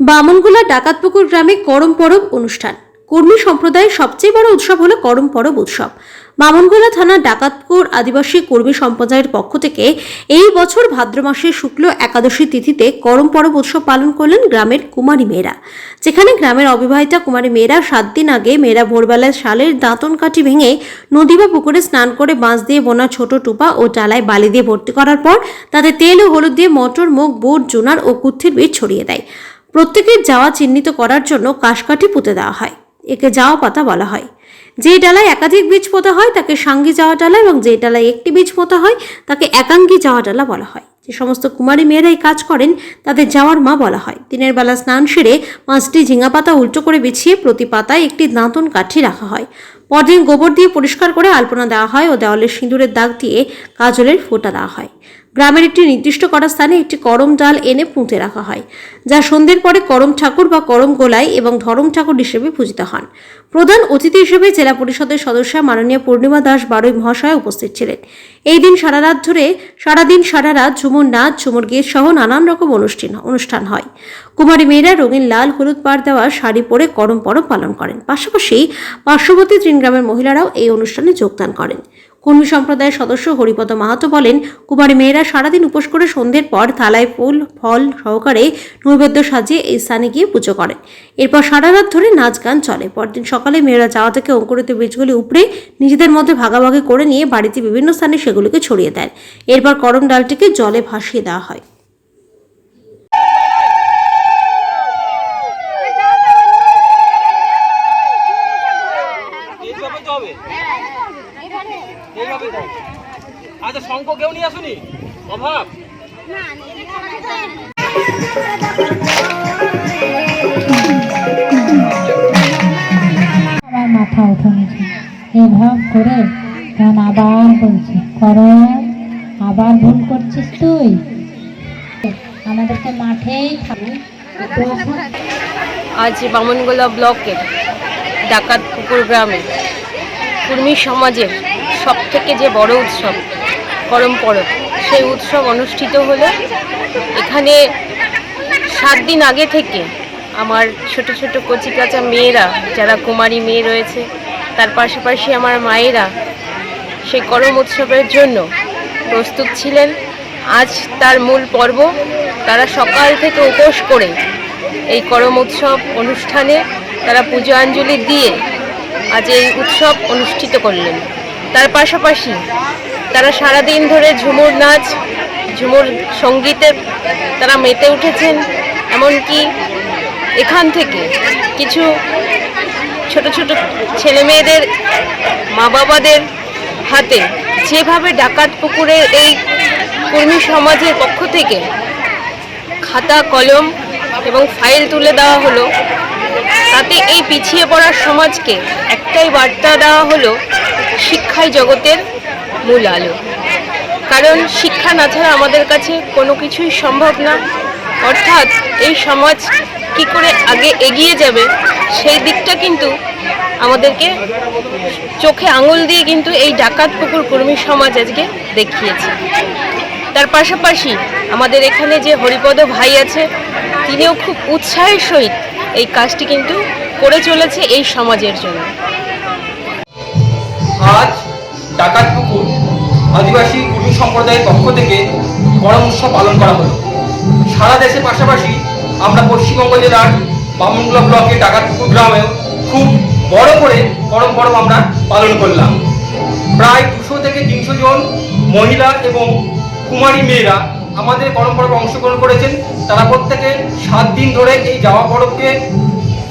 বামনগোলা ডাকাতপুকুর গ্রামে করম পরব অনুষ্ঠান। কর্মী সম্প্রদায়ের সবচেয়ে বড় উৎসব হলো করম পরব উৎসব। বামনগোলা থানার ডাকাতপুর আদিবাসী কর্মী সম্প্রদায়ের পক্ষ থেকে এই বছর ভাদ্র মাসের শুক্ল একাদশী তিথিতে করম পরব উৎসব পালন করলেন গ্রামের কুমারী মেয়েরা। যেখানে গ্রামের অবিবাহিতা কুমারী মেয়েরা সাত দিন আগে মেয়েরা ভোরবেলায় শালের দাঁতন কাঠি ভেঙে নদী বা পুকুরে স্নান করে বাঁশ দিয়ে বোনা ছোট টুপা ও ডালায় বালি দিয়ে ভর্তি করার পর তাতে তেল ও হলুদ দিয়ে মটর, মুগ, বুট জোনার ও কুত্থির বীজ ছড়িয়ে দেয়। প্রত্যেকের যাওয়া চিহ্নিত করার জন্য কাশকাঠি পুঁতে দেওয়া হয়। একে যাওয়া পাতা বলা হয়। যে ডালায় একাধিক বীজ পোতা হয়, তাকে সাঙ্গী যাওয়া ডালা এবং যে ডালায় একটি বীজ পোতা হয়, তাকে একাঙ্গী যাওয়া ডালা বলা হয়। যে সমস্ত কুমারী মেয়েরা এই কাজ করেন, তাদের যাওয়ার মা বলা হয়। দিনের বেলা স্নান সেরে পাঁচটি ঝিঙা পাতা উল্টো করে বিছিয়ে প্রতি পাতায় একটি দাঁতন কাঠি রাখা হয়। পরদিন গোবর দিয়ে পরিষ্কার করে আলপনা দেওয়া হয় ও দেওয়ালে সিঁদুরের দাগ দিয়ে কাজলের ফোঁটা দেওয়া হয়। গ্রামের একটি নির্দিষ্ট করা স্থানে একটি করম ডাল এনে পুঁতে রাখা হয়, যা সন্ধ্যের পরে করম ঠাকুর বা করম গোলাই এবং ধরম ঠাকুর হিসেবে পূজিত হন। প্রধান অতিথি হিসেবে জেলা পরিষদের সদস্য মাননীয় পূর্ণিমা দাস বারুই মহাশয় উপস্থিত ছিলেন। এই দিন সারা রাত ধরে সারাদিন সারা রাত ঝুমুর নাচ, ঝুমুর গীত সহ নানান রকম অনুষ্ঠান অনুষ্ঠান হয়। কুমারী মেয়েরা রঙিন লাল, হলুদ পাড় দেওয়া শাড়ি পরে করম পরব পালন করেন। পাশাপাশি পার্শ্ববর্তী তিন গ্রামের মহিলারাও এই অনুষ্ঠানে যোগদান করেন। কর্মী সম্প্রদায়ের সদস্য হরিপদ মাহাতো বলেন, কুমারী মেয়েরা সারাদিন উপোস করে সন্ধ্যের পর থালায় ফুল, ফল সহকারে নৈবেদ্য সাজিয়ে এই স্থানে গিয়ে পুজো করেন এরপর সারা রাত ধরে নাচ গান চলে। পরদিন সকালে মেয়েরা যাওয়া থেকে অঙ্কুরিত বীজগুলি উপড়ে নিজেদের মধ্যে ভাগাভাগি করে নিয়ে বাড়িতে বিভিন্ন স্থানে সেগুলিকে ছড়িয়ে দেন এরপর করম ডালটিকে জলে ভাসিয়ে দেওয়া হয়। আচ্ছা শঙ্খ কেউ নিয়ে আসুনি? অভাব? মাথা উঠে গেছে এভাব করে তখন আবার বলছে করো আবার ভুল করছিস তুই? আমাদেরকে মাঠেই খাব। আজ বামনগোলা ব্লকের ডাকাত পুকুর গ্রামে কুর্মী সমাজের সব থেকে যে বড় উৎসব করম পরব। সেই উৎসব অনুষ্ঠিত হলো এখানে সাত দিন আগে থেকে আমার ছোট ছোট কচি কাঁচা মেয়েরা, যারা কুমারী মেয়ে রয়েছে, তার পাশাপাশি আমার মায়েরা সেই করম উৎসবের জন্য প্রস্তুত ছিলেন। আজ তার মূল পর্ব, তারা সকাল থেকে উপোস করে এই করম উৎসব অনুষ্ঠানে তারা পূজাঞ্জলি দিয়ে আজ এই উৎসব অনুষ্ঠিত করলেন। তার পাশাপাশি তারা সারাদিন ধরে ঝুমুর নাচ, ঝুমুর সঙ্গীতে তারা মেতে উঠেছেন, এমনকি এখান থেকে কিছু ছোট ছোট ছেলে মেয়েদের মা বাবাদের হাতে যেভাবে ডাকাত পুকুরের এই কর্মী সমাজের পক্ষ থেকে খাতা, কলম এবং ফাইল তুলে দেওয়া হলো, তাতে এই পিছিয়ে পড়া সমাজকে একটাই বার্তা দেওয়া হলো, শিক্ষাই জগতের মূল আলো। কারণ শিক্ষা না ছাড়া আমাদের কাছে কোনো কিছুই সম্ভব না। অর্থাৎ এই সমাজ কি করে আগে এগিয়ে যাবে, সেই দিকটা কিন্তু আমাদেরকে চোখে আঙুল দিয়ে কিন্তু এই ডাকাত পুকুর কর্মী সমাজ আজকে দেখিয়েছে। তার পাশাপাশি আমাদের এখানে যে হরিপদ ভাই আছে, তিনিও খুব উৎসাহের সহিত এই কাজটি কিন্তু করে চলেছে এই সমাজের জন্য। আজ ডাকাত আদিবাসী কুর্মী সম্প্রদায়ের পক্ষ থেকে করম উৎসব পালন করা হলো। সারা দেশের পাশাপাশি আমরা পশ্চিমবঙ্গ জেলার বামনগুলা ব্লকের ডাকাতপুকুর গ্রামেও খুব বড় করে করম পরব আমরা পালন করলাম। প্রায় দুশো থেকে তিনশো জন মহিলা এবং কুমারী মেয়েরা আমাদের করম পরবে অংশগ্রহণ করেছেন। তারা প্রত্যেকে সাত দিন ধরে এই যাওয়া পরবকে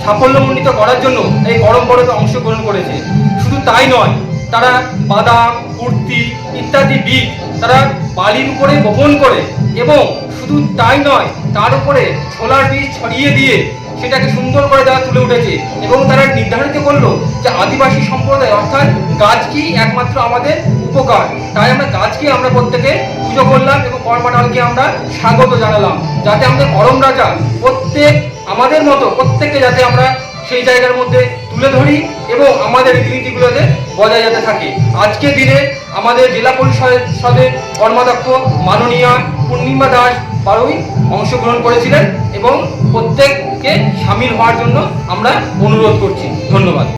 সাফল্যমণ্ডিত করার জন্য এই গরম পরবে অংশগ্রহণ করেছে। শুধু তাই নয় তারা বাদাম, কুর্তি ইত্যাদি বীজ তারা বালির উপরে বপন করে এবং শুধু তাই নয়, তার উপরে ছোলার বীজ ছড়িয়ে দিয়ে সেটাকে সুন্দর করে তারা তুলে উঠেছে এবং তারা নির্ধারিত করল যে আদিবাসী সম্প্রদায় অর্থাৎ গাছ কি একমাত্র আমাদের উপকার। তাই আমরা গাছকে আমরা প্রত্যেকে পুজো করলাম এবং কর্মডালকে আমরা স্বাগত জানালাম। যাতে আমাদের করম রাজা প্রত্যেক আমাদের মতো প্রত্যেককে যাতে আমরা সেই জায়গার মধ্যে তুলে ধরি এবং আমাদের রীতিনীতিগুলোতে বজায় যেতে থাকে। আজকে দিনে আমাদের জেলা পরিষদের কর্মাধ্যক্ষ মাননীয়া পূর্ণিমা দাস বারোই অংশগ্রহণ করেছিলেন এবং প্রত্যেককে সামিল হওয়ার জন্য আমরা অনুরোধ করছি। ধন্যবাদ।